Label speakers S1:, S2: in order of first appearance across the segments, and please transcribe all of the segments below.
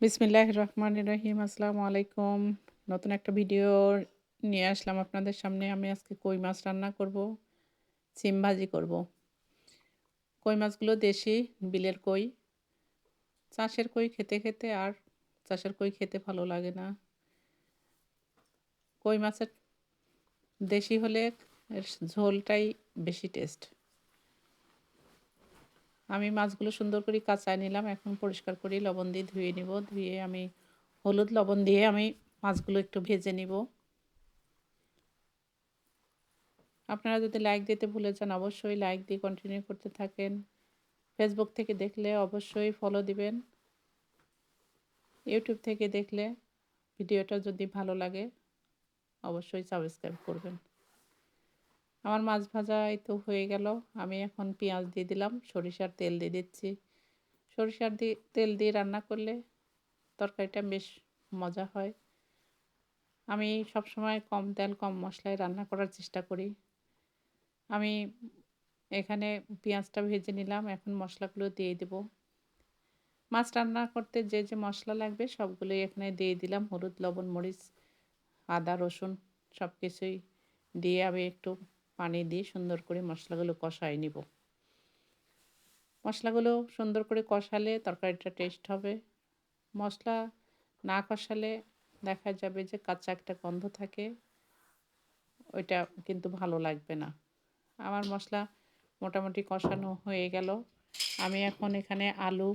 S1: বিসমিল্লাহ রহমান রহিম, আসসালামু আলাইকুম। নতুন একটা ভিডিও নিয়ে আসলাম আপনাদের সামনে। আমি আজকে কই মাছ রান্না করব, সিম ভাজি করব। কই মাছগুলো দেশি, বিলের কই। চাষের কই খেতে খেতে আর চাষের কই খেতে ভালো লাগে না। কই মাছের দেশি হলে এর ঝোলটাই বেশি টেস্ট। আমি মাছগুলো সুন্দর করে কাঁচায় নিলাম। এখন পরিষ্কার করে লবণ দিয়ে ধুয়ে নিব। ধুয়ে আমি হলুদ লবণ দিয়ে আমি মাছগুলো একটু ভেজে নিব। আপনারা যদি লাইক দিতে ভুলে যান, অবশ্যই লাইক দিয়ে কন্টিনিউ করতে থাকেন। ফেসবুক থেকে দেখলে অবশ্যই ফলো দিবেন। ইউটিউব থেকে দেখলে ভিডিওটা যদি ভালো লাগে, অবশ্যই সাবস্ক্রাইব করবেন। আমার মাছ ভাজা এই তো হয়ে গেল। আমি এখন পেঁয়াজ দিয়ে দিলাম, সরিষার তেল দিয়ে দিচ্ছি। সরিষার দিয়ে তেল দিয়ে রান্না করলে তরকারিটা বেশ মজা হয়। আমি সব সময় কম তেল, কম মশলায় রান্না করার চেষ্টা করি। আমি এখানে পেঁয়াজটা ভেজে নিলাম, এখন মশলাগুলো দিয়ে দেব। মাছ রান্না করতে যে যে মশলা লাগবে সবগুলোই এখানে দিয়ে দিলাম। হলুদ, লবণ, মরিচ, আদা, রসুন সব কিছুই দিয়ে আমি একটু পানি দিয়ে সুন্দর করে মশলাগুলো কষাই নিব। মশলাগুলো সুন্দর করে কষালে তরকারিটা টেস্ট হবে। মশলা না কষালে দেখা যাবে যে কাঁচা একটা গন্ধ থাকে, ওইটা কিন্তু ভালো লাগবে না। আমার মশলা মোটামুটি কষানো হয়ে গেল। আমি এখন এখানে আলু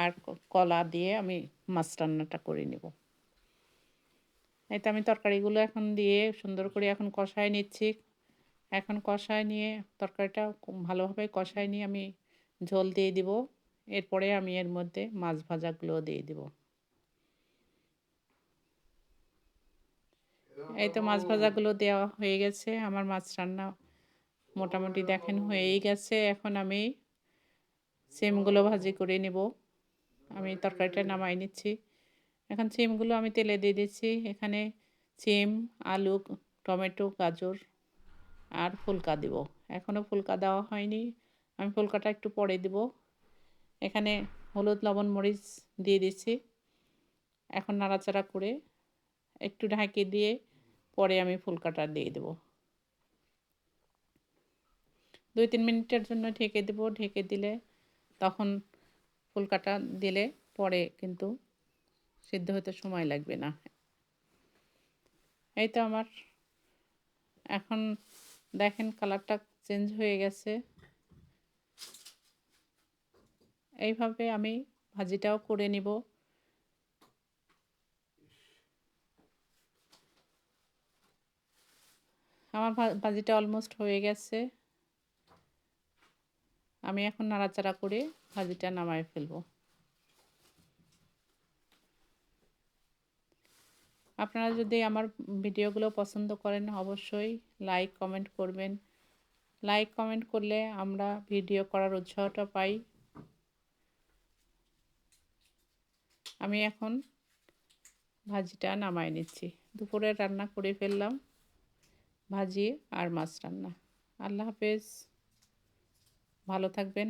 S1: আর কলা দিয়ে আমি মাছ রান্নাটা করে নেব। এই তো আমি তরকারিগুলো এখন দিয়ে সুন্দর করে এখন কষায় নিচ্ছি। এখন কষায় নিয়ে তরকারিটা ভালোভাবে কষায় নিয়ে আমি ঝোল দিয়ে দিব। এরপরে আমি এর মধ্যে মাছ ভাজাগুলো দিয়ে দিব। এই তো মাছ ভাজাগুলো দেওয়া হয়ে গেছে। আমার মাছ রান্না মোটামুটি দেখেন হয়েই গেছে। এখন আমি সিমগুলো ভাজি করে নেব। আমি তরকারিটা নামাই নিচ্ছি। এখন সিমগুলো আমি তেলে দিয়ে দিচ্ছি। এখানে সিম, আলু, টমেটো, গাজর আর ফুলকা দিব। এখনও ফুলকা দেওয়া হয়নি। আমি ফুলকাটা একটু পরে দিব। এখানে হলুদ, লবণ, মরিচ দিয়ে দিচ্ছি। এখন নাড়াচাড়া করে একটু ঢাকি দিয়ে পরে আমি ফুলকাটা দিয়ে দেব। দুই, তিন মিনিটের জন্য ঢেকে দেব। ঢেকে দিলে তখন ফুলকাটা দিলে পরে কিন্তু সিদ্ধ হতে সময় লাগবে না। এই তো আমার। এখন দেখেন কালারটা চেঞ্জ হয়ে গেছে। এইভাবে আমি ভাজিটাও করে নিব। আমার ভাজিটা অলমোস্ট হয়ে গেছে। আমি এখন নাড়াচাড়া করে ভাজিটা নামায় ফেলব। আপনারা যদি আমার ভিডিওগুলো পছন্দ করেন, অবশ্যই লাইক কমেন্ট করবেন। লাইক কমেন্ট করলে আমরা ভিডিও করার উৎসাহটা পাই। আমি এখন ভাজিটা নামায় নিচ্ছি। দুপুরে রান্না করে ফেললাম ভাজি আর মাছ রান্না। আল্লাহ হাফেজ। ভালো থাকবেন।